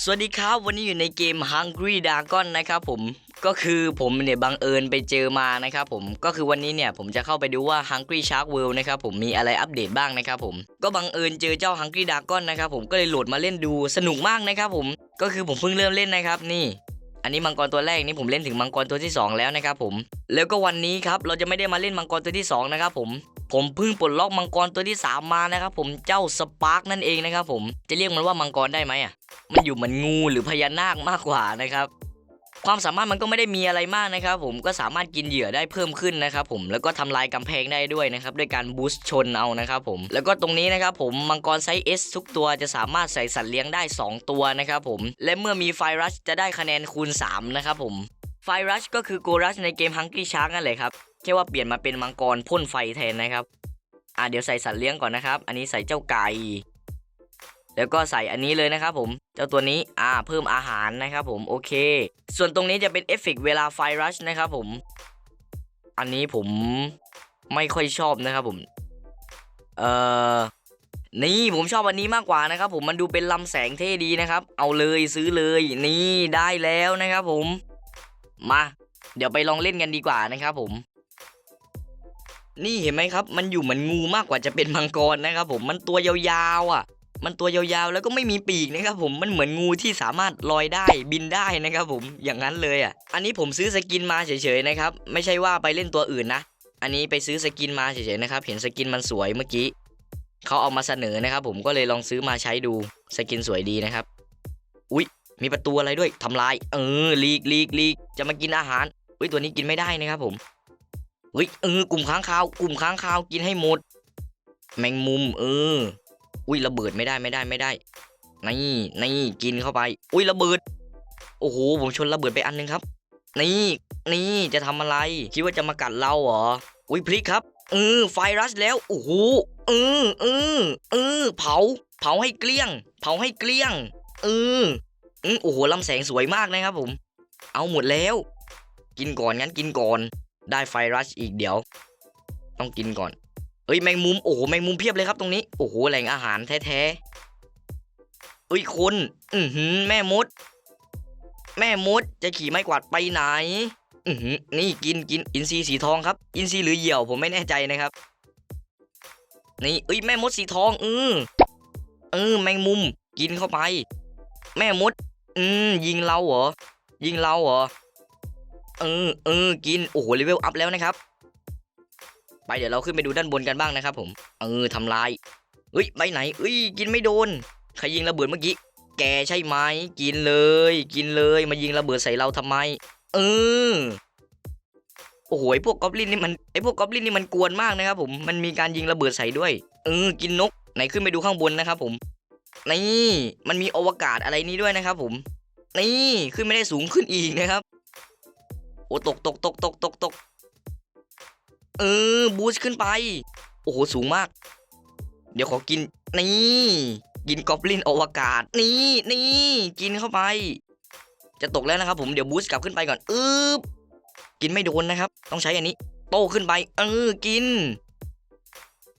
สวัสดีครับวันนี้อยู่ในเกม Hungry Dragon นะครับผมก็คือผมเนี่ยบังเอิญไปเจอมานะครับผมก็คือวันนี้เนี่ยผมจะเข้าไปดูว่า Hungry Shark World นะครับผมมีอะไรอัปเดตบ้างนะครับผมก็บังเอิญเจอเจ้า Hungry Dragon นะครับผมก็เลยโหลดมาเล่นดูสนุกมากนะครับผมก็คือผมเพิ่งเริ่มเล่นนะครับนี่ อันนี้มังกรตัวแรกนี่ผมเล่นถึงมังกรตัวที่ 2 แล้วนะครับผมแล้วก็วันนี้ครับเราจะไม่ได้มาเล่นมังกรตัวที่2นะครับผม ผมเพิ่งปลดล็อกมังกรตัวที่ 3 มานะครับผมเจ้าสปาร์กนั่นเองนะครับผมจะเรียกมันว่ามังกรได้ไหมอะมันอยู่เหมือนงูหรือพญานาคมากกว่านะครับความสามารถมันก็ไม่ได้มีอะไรมากนะครับผมก็สามารถกินเหยื่อได้เพิ่มขึ้นนะครับผมแล้วก็ทำลายกำแพงได้ด้วยนะครับด้วยการบูสต์ชนเอานะครับผมแล้วก็ตรงนี้นะครับผมมังกรไซส์ S ทุกตัวจะสามารถใส่สัตว์เลี้ยงได้ 2 ตัวนะครับผมและเมื่อมีไฟรัชจะได้คะแนนคูณ3นะครับผม ไฟรัชก็คือโกรัชในเกม Hungry Shark นั่นแหละครับแค่ว่าเปลี่ยนมาเป็นมังกรพ่นไฟแทนนะครับ อ่าเดี๋ยวใส่สัตว์เลี้ยงก่อนนะครับ อันนี้ใส่เจ้าไก่ แล้วก็ใส่อันนี้เลยนะครับผม เจ้าตัวนี้ อ่า เพิ่มอาหารนะครับผม โอเค ส่วนตรงนี้จะเป็นเอฟเฟกเวลาไฟรัชนะครับผม อันนี้ผมไม่ค่อยชอบนะครับผม เอ่อ นี่ผมชอบอันนี้มากกว่านะครับผม มันดูเป็นลำแสงเท่ดีนะครับ เอาเลยซื้อเลย นี่ได้แล้วนะครับผม มา เดี๋ยวไปลองเล่นกันดีกว่านะครับผม นี่เห็นไหมครับ มันอยู่เหมือนงูมากกว่าจะเป็นมังกรนะครับ ผมมันตัวยาวๆอะ มันตัวยาวๆแล้วก็ไม่มีปีกนะครับ ผมมันเหมือนงูที่สามารถลอยได้บินได้นะครับ ผมอย่างนั้นเลยอะ อันนี้ผมซื้อสกินมาเฉยๆนะครับ ไม่ใช่ว่าไปเล่นตัวอื่นนะอันนี้ไปซื้อสกินมาเฉยๆนะครับ เห็นสกินมันสวยเมื่อกี้เขาเอามาเสนอนะครับ ผมก็เลยลองซื้อมาใช้ดูสกินสวยดีนะครับ อุ๊ย มีประตูอะไรด้วยทำลาย เออลีกลีกลีกจะมากินอาหารอุ้ยตัวนี้กินไม่ได้นะครับผมเฮ้ยเออกลุ่มค้างคาว กลุ่มค้างคาวกินให้หมด แมงมุม เออ อุ้ยระเบิดไม่ได้ไม่ได้ไม่ได้นี่นี่กินเข้าไป อุ้ยระเบิด โอ้โหผมชนระเบิดไปอันหนึงครับ นี่นี่จะทำอะไร คิดว่าจะมากัดเราเหรอ อุ้ยพลิกครับเออไฟรัชแล้วโอ้โหเออเออเออเผา เผาให้เกลี้ยง เผาให้เกลี้ยงเออ โอ้โหลำแสงสวยมากนะครับผม เอาหมดแล้ว กินก่อนงั้นกินก่อน ได้ไฟรัชอีกเดี๋ยว ต้องกินก่อน เอ้ยแมงมุมโอ้โหแมงมุมเพียบเลยครับตรงนี้ โอ้โหแหล่งอาหารแท้ๆเอ้ยคน อือหือแม่มด แม่มดจะขี่ไม้กวาดไปไหน อือหือนี่กินกินอินทรีสีทองครับ อินทรีหรือเหยี่ยวผมไม่แน่ใจนะครับ นี่เอ้ยแม่มดสีทอง อือเออแมงมุมกินเข้าไป แม่มด อืมยิงเราเหรอ ยิงเราเหรอ เออเออกิน โอ้โหเลเวลอัพแล้วนะครับ ไปเดี๋ยวเราขึ้นไปดูด้านบนกันบ้างนะครับ ผม เออทำลายเฮ้ยไปไหนเอ้ย กินไม่โดน ใครยิงระเบิดเมื่อกี้ แกใช่ไหมกินเลย กินเลย มายิงระเบิดใส่เราทำไม เออ โอ้โหพวกกอบลินนี่มันไอพวกกอบลินนี่มันกวนมากนะครับ ผม มันมีการยิงระเบิดใส่ด้วย เออ กินนก ไหนขึ้นไปดูข้างบนนะครับ ผม นี่มันมีอวกาศอะไรนี้ด้วยนะครับ ผม นี่ขึ้นไม่ได้สูงขึ้นอีกนะครับ โอ้ตกตกตกตกตกตกเออบูสขึ้นไป โอ้โหสูงมาก เดี๋ยวขอกิน นี่กินกอบลินอวกาศ นี่นี่กินเข้าไป จะตกแล้วนะครับ ผมเดี๋ยวบูสกลับขึ้นไปก่อนอึบกินไม่โดนนะครับ ต้องใช้อันนี้ โตขึ้นไป เออกิน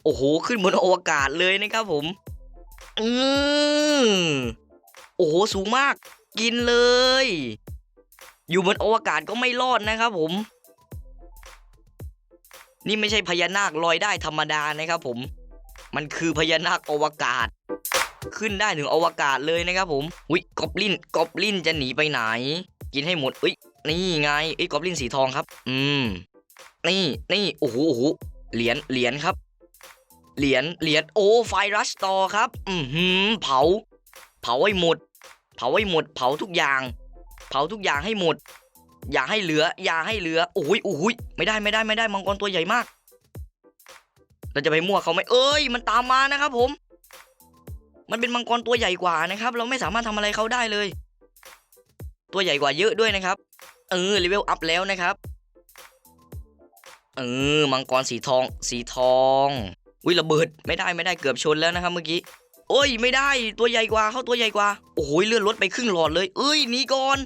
โอ้โห ขึ้นบนอวกาศเลยนะครับผม อือโอ้โหสูงมาก กินเลย อยู่บนอวกาศก็ไม่รอดนะครับผม นี่ไม่ใช่พญานาคลอยได้ธรรมดานะครับผม มันคือพญานาคอวกาศ ขึ้นได้ถึงอวกาศเลยนะครับผมอุ้ยกอบลินกอบลินจะหนีไปไหน กินให้หมดเอ้ยนี่ไงไอ้ยกอบลินสีทองครับ อืม นี่นี่โอ้โหเหรียญเหรียญครับ เหรียญเหรียญโอ้ไฟรัชต่อครับ อือหือเผา เผาให้หมด เผาให้หมด เผาทุกอย่าง เผาทุกอย่างให้หมด อย่าให้เหลือ อย่าให้เหลือโอ้ยโอ้ยไม่ได้ไม่ได้ไม่ได้มังกรตัวใหญ่มาก เราจะไปมั่วเขาไหมเอ้ย มันตามมานะครับ ผม มันเป็นมังกรตัวใหญ่กว่านะครับ เราไม่สามารถทำอะไรเขาได้เลย ตัวใหญ่กว่าเยอะด้วยนะครับ เออเลเวลอัพแล้วนะครับเออมังกรสีทอง สีทอง อุ้ยระเบิดไม่ได้ไม่ได้เกือบชนแล้วนะครับเมื่อกี้โอ้ยไม่ได้ตัวใหญ่กว่าเขาตัวใหญ่กว่า โอ้โหเลื่อนรถไปครึ่งหลอดเลย เอ้ยหนีก่อน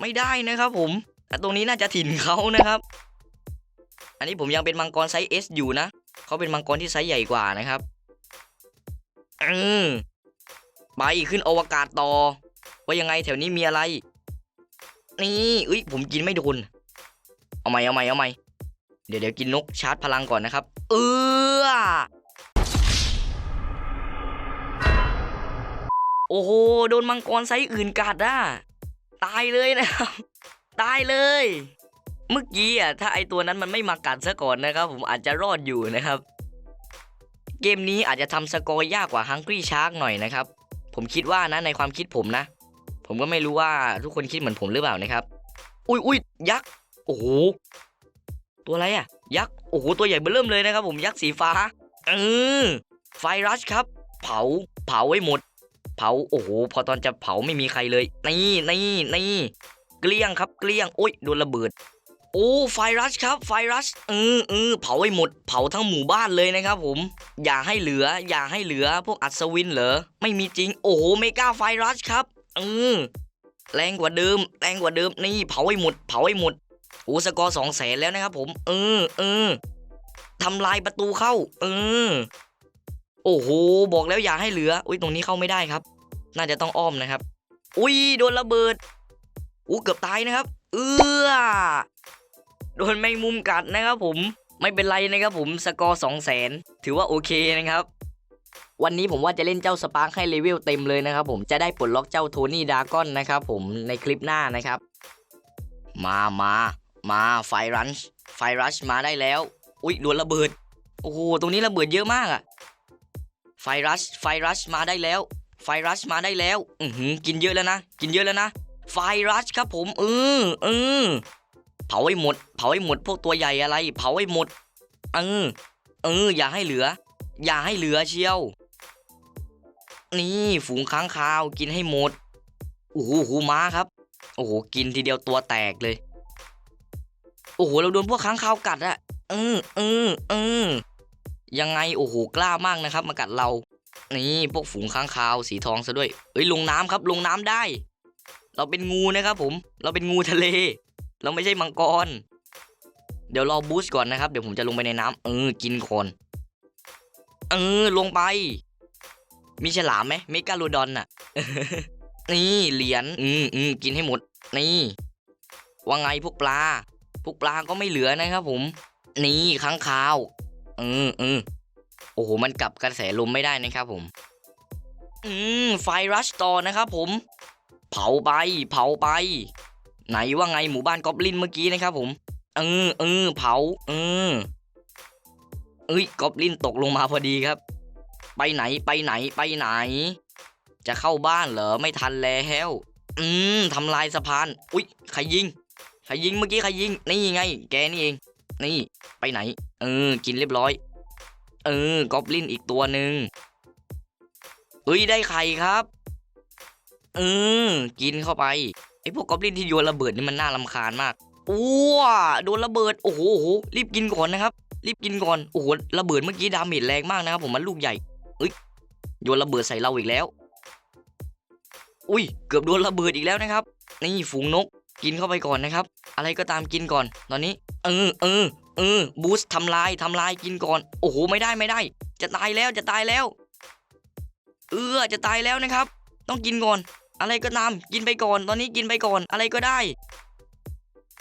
ไม่ได้นะครับผมแต่ตรงนี้น่าจะถิ่นเขานะครับ อันนี้ผมยังเป็นมังกรไซส์ S อยู่นะเขาเป็นมังกรที่ไซส์ใหญ่กว่านะครับอืมไปขึ้นอวกาศต่อ ว่ายังไงแถวนี้มีอะไร นี่เอ้ยผมกินไม่โดนเอาใหม่เอาใหม่เอาใหม่เดี๋ยวเดี๋ยวกินนกชาร์จพลังก่อนนะครับ เออโอ้โห โดนมังกรไซส์อื่นกัดอะ ตายเลยนะครับ ตายเลย เมื่อกี้อะ ถ้าไอตัวนั้นมันไม่มากัดซะก่อนนะครับ ผมอาจจะรอดอยู่นะครับ เกมนี้อาจจะทำสกอร์ยากกว่า Hungry Shark หน่อยนะครับ ผมคิดว่านะในความคิดผมนะ ผมก็ไม่รู้ว่าทุกคนคิดเหมือนผมหรือเปล่านะครับ อุ้ยอุ้ยยักษ์ โอ้โห ตัวอะไรอะ ยักษ์โอ้โหตัวใหญ่เบื้อเริ่มเลยนะครับ ผมยักษ์สีฟ้าเออไฟรัชครับ เผาเผาไว้หมด เผาโอ้โหพอตอนจะเผาไม่มีใครเลยนี่นี่นี่เกลี้ยงครับเกลี้ยงโอ้ยโดนระเบิด โอ้ไฟรัชครับไฟรัชเออเออเผาให้หมด เผาทั้งหมู่บ้านเลยนะครับ ผม อย่าให้เหลือ อย่าให้เหลือพวกอัศวินเหรอไม่มีจริง โอ้โหเมกาไฟรัชครับเออแรงกว่าเดิม แรงกว่าเดิมนี่เผาให้หมด เผาให้หมด โอ้สกอร์สองแสนแล้วนะครับผม เออเออทำลายประตูเข้า เออ โอ้โห บอกแล้วอย่าให้เหลือ อุ้ยตรงนี้เข้าไม่ได้ครับ น่าจะต้องอ้อมนะครับ อุ้ยโดนระเบิดอู้เกือบตายนะครับ เออโดนแมงมุมกัดนะครับผม ไม่เป็นไรนะครับผม สกอร์สองแสนถือว่าโอเคนะครับ วันนี้ผมว่าจะเล่นเจ้าสปาร์คให้เลเวลเต็มเลยนะครับผม จะได้ปลดล็อกเจ้าโทนี่ดากอนนะครับผมในคลิปหน้านะครับ มามามาไฟรันช์ไฟรัชมาได้แล้ว อุ๊ยโดนระเบิด โอ้โห ตรงนี้ระเบิดเยอะมากอะไฟรัชไฟรัชมาได้แล้ว ไฟรัชมาได้แล้ว อือหือกินเยอะแล้วนะ กินเยอะแล้วนะ ไฟรัชครับผมเออเออเผาให้หมด เผาให้หมด พวกตัวใหญ่อะไร เผาให้หมด เออ เออ อย่าให้เหลือ อย่าให้เหลือเชียว นี่ ฝูงค้างคาว กินให้หมด โอ้โห หูม้าครับ โอ้โหกินทีเดียวตัวแตกเลย โอ้โหเราโดนพวกค้างคาวกัดอะเออเออเออยังไงโอ้โหกล้ามากนะครับ มากัดเรา นี่พวกฝูงค้างคาวสีทองซะด้วย เอ้ยลงน้ำครับ ลงน้ำได้ เราเป็นงูนะครับผม เราเป็นงูทะเล เราไม่ใช่มังกร เดี๋ยวรอบูสต์ก่อนนะครับ เดี๋ยวผมจะลงไปในน้ำเออกินคนเออลงไป มีฉลามไหมเมกาโลดอนน่ะ นี่เหรียญอืมอืมกินให้หมด นี่ว่าไงพวกปลา พวกปลาก็ไม่เหลือนะครับ ผม นี่ค้างคาวเออเออโอ้โหมันกลับกระแสลมไม่ได้นะครับผม อืมไฟรัชต่อนะครับผม เผาไป เผาไป ไหนว่าไงหมู่บ้านกอบลินเมื่อกี้นะครับ ผมเออเออเผาเออเอ้ยกอบลินตกลงมาพอดีครับ ไปไหนไปไหนไปไหน จะเข้าบ้านเหรอไม่ทันแล้วอืมทำลายสะพาน อุ๊ยใครยิงใครยิงเมื่อกี้ใครยิงนี่ไง แกนี่เอง นี่ไปไหน เออ กินเรียบร้อย เออกอบลินอีกตัวหนึ่งเอ้ยได้ไข่ครับเออกินเข้าไปไอพวกกอบลินที่โยนระเบิดนี่มันน่ารำคาญมากอ้วโดนระเบิดโอ้โหโอ้โหรีบกินก่อนนะครับ รีบกินก่อนโอ้โหระเบิดเมื่อกี้ดาเมจแรงมากนะครับ ผมมันลูกใหญ่เอ้ยโยนระเบิดใส่เราอีกแล้ว อุ้ย เกือบโดนระเบิดอีกแล้วนะครับ นี่ฝูงนกกินเข้าไปก่อนนะครับ อะไรก็ตามกินก่อน ตอนนี้ เออเออเออบูสต์ทำลายทำลายกินก่อน โอ้โหไม่ได้ไม่ได้ จะตายแล้วจะตายแล้ว เออจะตายแล้วนะครับ ต้องกินก่อน อะไรก็ตามกินไปก่อน ตอนนี้กินไปก่อนอะไรก็ได้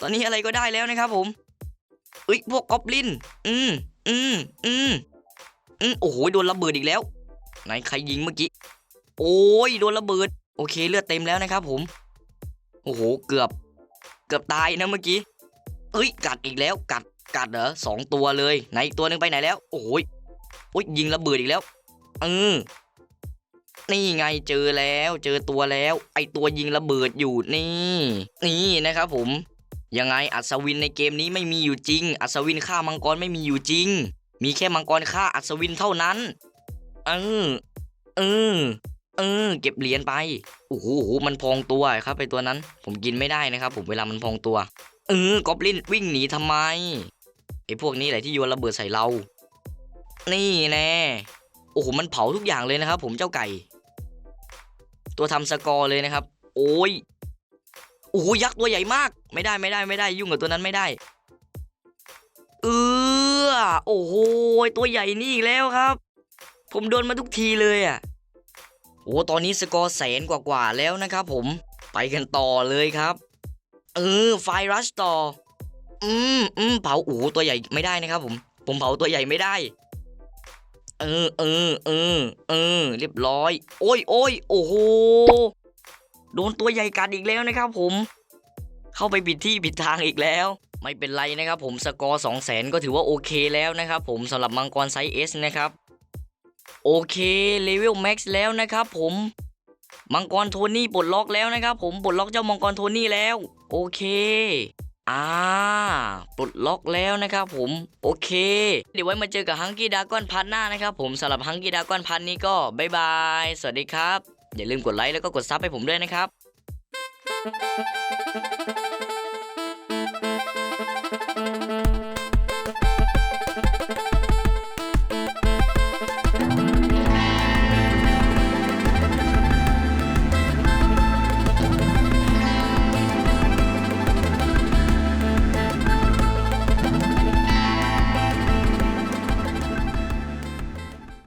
ตอนนี้อะไรก็ได้แล้วนะครับ ผมเอ้ยพวกกอบลิน อืมอืมอืมอืมโอ้โหโดนระเบิดอีกแล้ว ไหนใครยิงเมื่อกี้ โอ้ยโดนระเบิด โอเคเลือดเต็มแล้วนะครับผม โอ้โหเกือบ เกือบตายนะเมื่อกี้เอ้ยกัดอีกแล้วกัดกัดเหรอสองตัวเลยไหนอีกตัวหนึ่งไปไหนแล้ว โอ้ยโอ้ยยิงระเบิดอีกแล้วเออนี่ไงเจอแล้ว เจอตัวแล้ว ไอตัวยิงระเบิดอยู่นี่ นี่นะครับผม ยังไงอัศวินในเกมนี้ไม่มีอยู่จริง อัศวินฆ่ามังกรไม่มีอยู่จริง มีแค่มังกรฆ่าอัศวินเท่านั้น เออ เออ เออ เก็บเหรียญไปโอ้โหมันพองตัวครับไอตัวนั้น ผมกินไม่ได้นะครับ ผมเวลามันพองตัว เออกอบลินวิ่งหนีทำไมไอพวกนี้แหละที่โยนระเบิดใส่เรา นี่แน่โอ้โหมันเผาทุกอย่างเลยนะครับ ผมเจ้าไก่ ตัวทำสกอร์เลยนะครับ โอ้ยโอ้โหยักษ์ตัวใหญ่มาก ไม่ได้ไม่ได้ไม่ได้ยุ่งกับตัวนั้นไม่ได้เออโอ้โหตัวใหญ่นี่อีกแล้วครับ ผมโดนมาทุกทีเลยอะ โอ้ตอนนี้สกอร์แสนกว่าๆแล้วนะครับผมไปกันต่อเลยครับ เออไฟรัชต่อ อืมอืมเผาโอ้ตัวใหญ่ไม่ได้นะครับผม ผมเผาตัวใหญ่ไม่ได้ เออเออเออเออ เรียบร้อย โอ้ยโอ้ยโอ้โหโดนตัวใหญ่กัดอีกแล้วนะครับ ผม เข้าไปผิดที่ผิดทางอีกแล้ว ไม่เป็นไรนะครับ ผมสกอร์2 0 0แสนก็ถือว่าโอเคแล้วนะครับ ผมสำหรับมังกรไซส์ S นะครับ โอเคเลเวลแม็กซ์แล้วนะครับผมมังกรโทนี่ปลดล็อกแล้วนะครับผมปลดล็อกเจ้ามังกรโทนี่แล้ว โอเคอ่าปลดล็อกแล้วนะครับผมโอเค เดี๋ยวไว้มาเจอกับฮังกี้ดากอนพันหน้านะครับผมสำหรับฮังกี้ดากอนพันนี้ก็บายบายสวัสดีครับ อย่าลืมกดไลค์แล้วก็กดซับให้ผมด้วยนะครับ